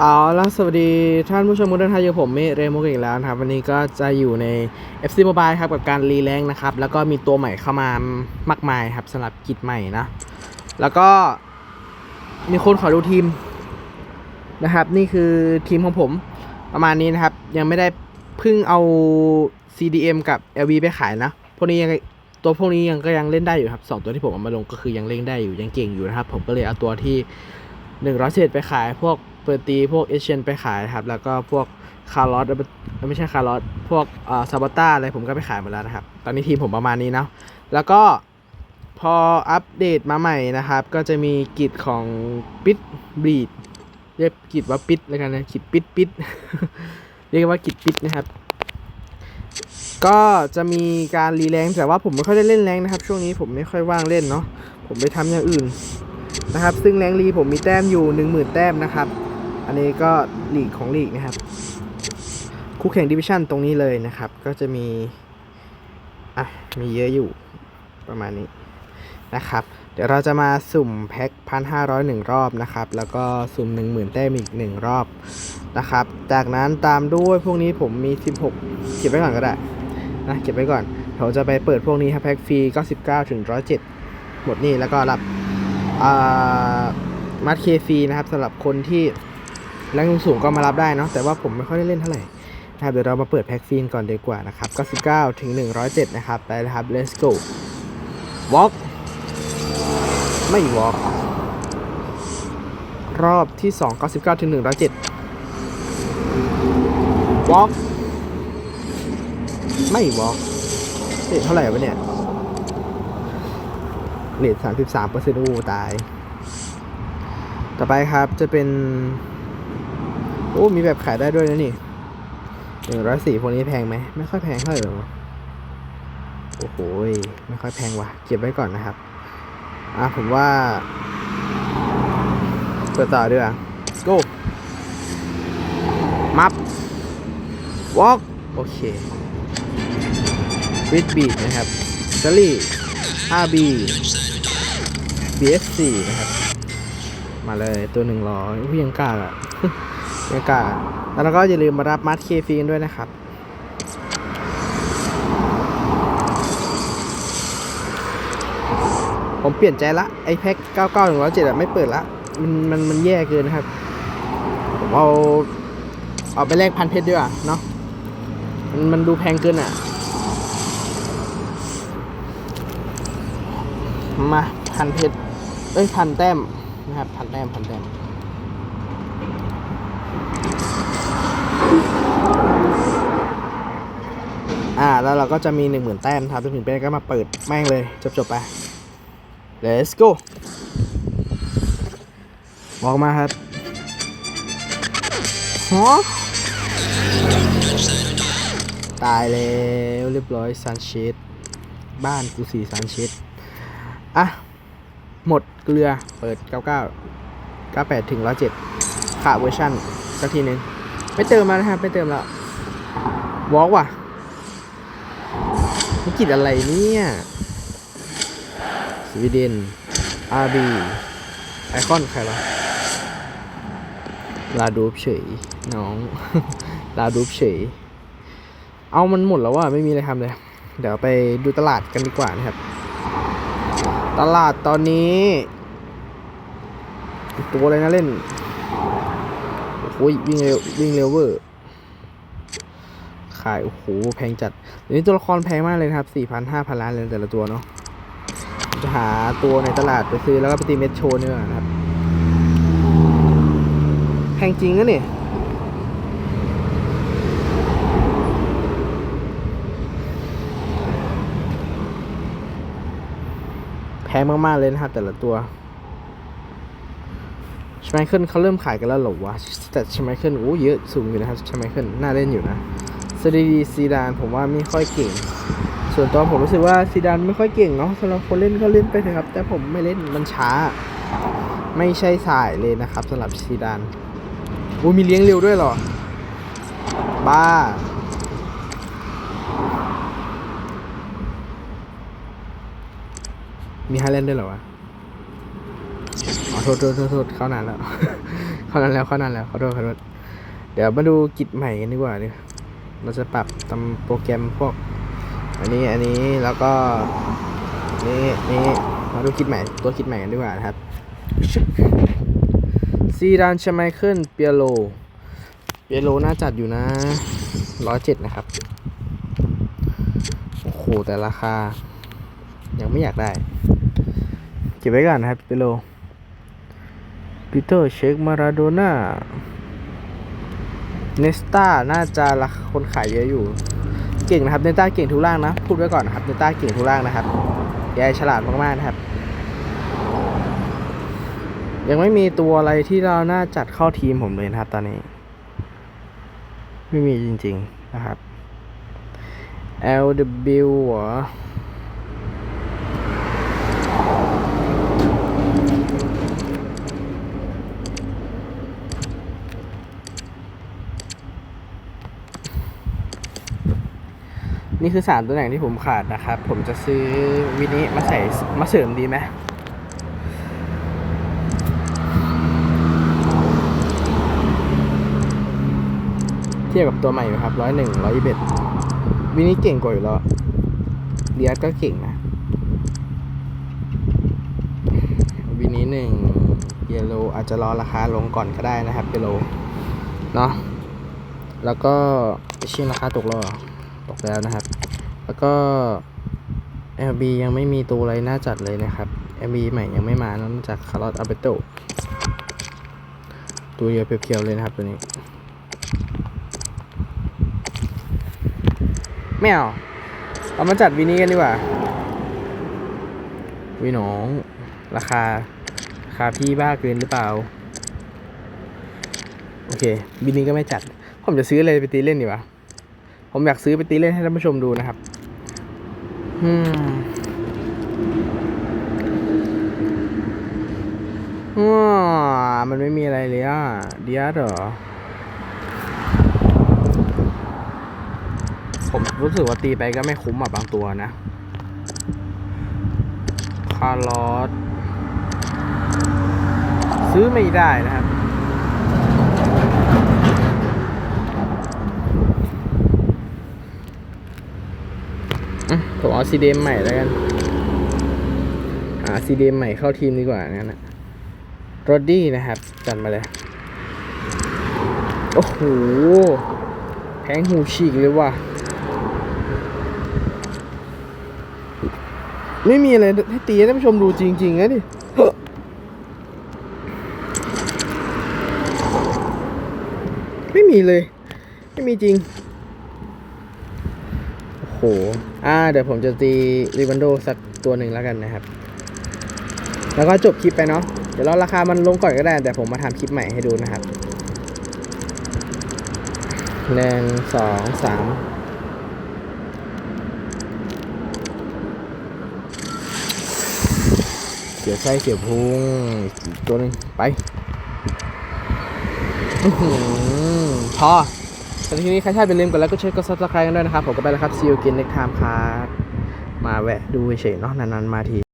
เอาล่ะสวัสดีท่านผู้ชมทุกท่านอยู่ผมเมเรโมกอีกแล้วนะครับ วันนี้ก็จะอยู่ใน FC Mobile ครับ กับการรีแรงนะครับ แล้วก็มีตัวใหม่เข้ามามากมายครับสำหรับกิจใหม่นะ แล้วก็มีคนขอดูทีมนะครับ นี่คือทีมของผมประมาณนี้นะครับ ยังไม่ได้เพิ่งเอา CDM กับ LV ไปขายนะ พวกนี้ยังตัวพวกนี้ยังก็ยังเล่นได้อยู่ครับสองตัวที่ผมเอามาลงก็คือยังเล่นได้อยู่ยังเก่งอยู่นะครับ ผมก็เลยเอาตัวที่หนึ่งรอเศษไปขายพวก เปอร์ตีพวกเอเชียนไปขายครับ แล้วก็พวกคาร์ลอสไม่ใช่คาร์ลอสพวกอ่อซาบต้าอะไรผมก็ไปขายหมดแล้วนะครับ ตอนนี้ทีมผมประมาณนี้เนาะแล้วก็พออัปเดตมาใหม่นะครับ ก็จะมีกิจของปิดบีดเรียกกิจว่าปิดแล้วกันนะกิจปิดปิดเรียกว่ากิจปิดนะครับ ก็จะมีการรีแรงแต่ว่าผมไม่ค่อยได้เล่นแรงนะครับ ช่วงนี้ผมไม่ค่อยว่างเล่นเนาะผมไปทำอย่างอื่นนะครับ ซึ่งแรงลีผมมีแต้มอยู่ 10,000 แต้มนะครับ อันนี้ก็ลีกของลีกนะครับ คู่แข่งดิวิชั่นตรงนี้เลยนะครับ ก็จะมี อะ มีเยอะอยู่ประมาณนี้นะครับ เดี๋ยวเราจะมาสุ่มแพ็คพันห้าร้อยหนึ่งรอบนะครับ แล้วก็สุ่ม10,000แต้มอีกหนึ่งรอบนะครับ จากนั้นตามด้วยพวกนี้ผมมี16เก็บไว้ก่อนก็ได้นะเก็บไว้ก่อนเราจะไปเปิดพวกนี้ครับแพ็คฟรี99ถึง107 หมดนี่แล้วก็รับมัดเคฟรีนะครับสำหรับคนที่ แรงสูงก็มารับได้เนาะแต่ว่าผมไม่ค่อยได้เล่นเท่าไหร่นะครับเดี๋ยวเรามาเปิดแพ็กฟรีก่อนดีกว่านะครับ99ถึง107 นะครับไปนะครับ let's go walk ไม่ walk รอบที่ 2 99ถึง107 walk ไม่ walk เท่าไหร่วะเนี่ยเลทสามสิบสามเปอร์เซ็นต์โอ้ตาย ต่อไปครับจะเป็น โอ้มีแบบขายได้ด้วยนะนี่หนึ่งร้อยสี่พวกนี้แพงไหมไม่ค่อยแพงเท่าไหร่หรอโอ้โหไม่ค่อยแพงว่ะ เก็บไว้ก่อนนะครับ อะผมว่าเปิดต่อดีกว่า go มับ walk โอเคฟิตบีนะครับซารี่ RB BF4 นะครับ มาเลยตัวหนึ่งร้อยอุ้ยยังกล้าอะ ยังกล้าแล้วเราก็อย่าลืมมารับมัดเคฟีนด้วยนะครับผมเปลี่ยนใจละไอแพ็ค99 107อะไม่เปิดละ มันมันมันแย่เกินนะครับ ผมเอา เอาไปแลกพันเพชรดีกว่าเนาะมันมันดูแพงเกินอะมาพันเพชรเอ้ยพันแต้มนะครับพันแต้มพันแต้ม อ่า แล้วเราก็จะมีหนึ่งหมื่นแต้มครับจนถึงเป็นก็มาเปิดแม่งเลย จบๆไป let's go ออกมาครับฮะตายแล้วเรียบร้อยซันเชดบ้านกูสีซันเชดอะ หมดเกลือเปิด 99 98 ถึง 107 ขาเวอร์ชัน สักทีหนึ่งไม่เติมแล้วนะครับไม่เติมแล้ววอล์กว่ะธุรกิจอะไรเนี่ยสวีเดน RB ไอคอนใครวะลาดูปเฉยน้อง ลาดูปเฉย เอามันหมดแล้วว่ะไม่มีอะไรทำเลย เดี๋ยวไปดูตลาดกันดีกว่านะครับ ตลาดตอนนี้ ตัวอะไรนะเล่น โอ้ยวิ่งเร็ววิ่งเร็วเวอร์ขายโอ้โหแพงจัดเดี๋ยวนี้ตัวละครแพงมากเลยครับสี่พันห้าพันล้านเลยแต่ละตัวเนาะจะหาตัวในตลาดไปซื้อแล้วก็ไปตีเม็ดโชว์นี่ก่อนะครับแพงจริงนะเนี่ยแพงมากๆเลยนะครับแต่ละตัว ชไมเคิลเขาเริ่มขายกันแล้วหรอวะ แต่ชไมเคิลโอ้เยอะสูงอยู่นะครับชไมเคิลน่าเล่นอยู่นะสดีดีซีดานผมว่าไม่ค่อยเก่ง ส่วนตัวผมรู้สึกว่าซีดานไม่ค่อยเก่งเนาะสำหรับคนเล่นก็เล่นไปเถอะครับ แต่ผมไม่เล่นมันช้า ไม่ใช่สายเลยนะครับสำหรับซีดานโอ้มีเลี้ยงเร็วด้วยหรอ บ้ามีไฮแลนด์ด้วยเหรอวะ อ๋อโทษโทษโทษเข้านานแล้ว เข้าเข้านแล้วเข้านั้นแล้วขอโทษขอโทษเดี๋ยวมาดูกิจใหม่กันดีกว่าดิเราจะปรับตามโปรแกรมพวก อันนี้อันนี้แล้วก็นี่นี่มาดูกิจใหม่ตัวกิจใหม่กันดีกว่านะครับซีดานชไมเคิลเปียโลเปียโลน่าจัดอยู่นะร้อยเจ็ดนะครับ โอ้โห แต่ราคา ยังไม่อยากได้ เก็บไว้ก่อนนะครับเปียโล ปีเตอร์เชคมาราโดน่าเนสตาน่าจะราคาคนขายเยอะอยู่ เก่งนะครับเนต้าเก่งทุกล่างนะ พูดไว้ก่อนนะครับเนต้าเก่งทุกล่างนะครับยายฉลาดมากๆนะครับ ยังไม่มีตัวอะไรที่เราน่าจัดเข้าทีมผมเลยนะครับ ตอนนี้ ไม่มีจริง ๆนะครับ LW เหรอ นี่คือสามตัวไหนที่ผมขาดนะครับ ผมจะซื้อวินิมาใส่มาเสริมดีไหมเทียบกับตัวใหม่ไหมครับร้อยหนึ่งร้อยยี่สิบวินิเก่งกว่าอยู่แล้วเดียสก็เก่งนะวินิหนึ่งเยลโลอาจจะรอราคาลงก่อนก็ได้นะครับเยลโลเนาะแล้วก็เชื่อราคาตกแล้วเหรอ แล้วนะครับ แล้วก็ LB ยังไม่มีตัวอะไรน่าจัดเลยนะครับ LB ใหม่ยังไม่มานอกจากคาร์ลอตอาเบโตตัวเดียวเพียวๆเลยนะครับตัวนี้ไม่เอาเอามาจัดวีนี้กันดีกว่าวีน้องราคาราคาพี่บ้าเกินหรือเปล่า โอเควีนี้ก็ไม่จัด ผมจะซื้ออะไรไปตีเล่นดีวะ ผมอยากซื้อไปตีเล่นให้ท่านผู้ชมดูนะครับอืมอ้ามันไม่มีอะไรเลยอะเดียดเหรอผมรู้สึกว่าตีไปก็ไม่คุ้มอะบางตัวนะ คาร์ลอสซื้อไม่ได้นะครับ ผมเอาซีเดมใหม่แล้วกันหาซีเดมใหม่เข้าทีมดีกว่างั้นนะรดดี้นะครับจัดมาเลย โอ้โหแพงหูฉีกเลยว่ะไม่มีอะไรให้ตีให้ท่านผู้ชมดูจริงๆนะดิไม่มีเลย ไม่มีจริง โอ้โห อ่า เดี๋ยวผมจะตีริวันโดสักตัวหนึ่งแล้วกันนะครับ แล้วก็จบคลิปไปเนาะ เดี๋ยวเราราคามันลงก่อนก็ได้ แต่ผมมาทำคลิปใหม่ให้ดูนะครับหนึ่งสองสามเสียไส้เสียพุงตัวหนึ่งไปอือพอ สำหรับทีนี้ใครชอบอย่าลืมกดไลค์กดแชร์กดซับสไครต์กันด้วยนะครับ ผมก็ไปแล้วครับซีอูกินในคามครับมาแวะดูเฉยๆเนาะนานๆมาที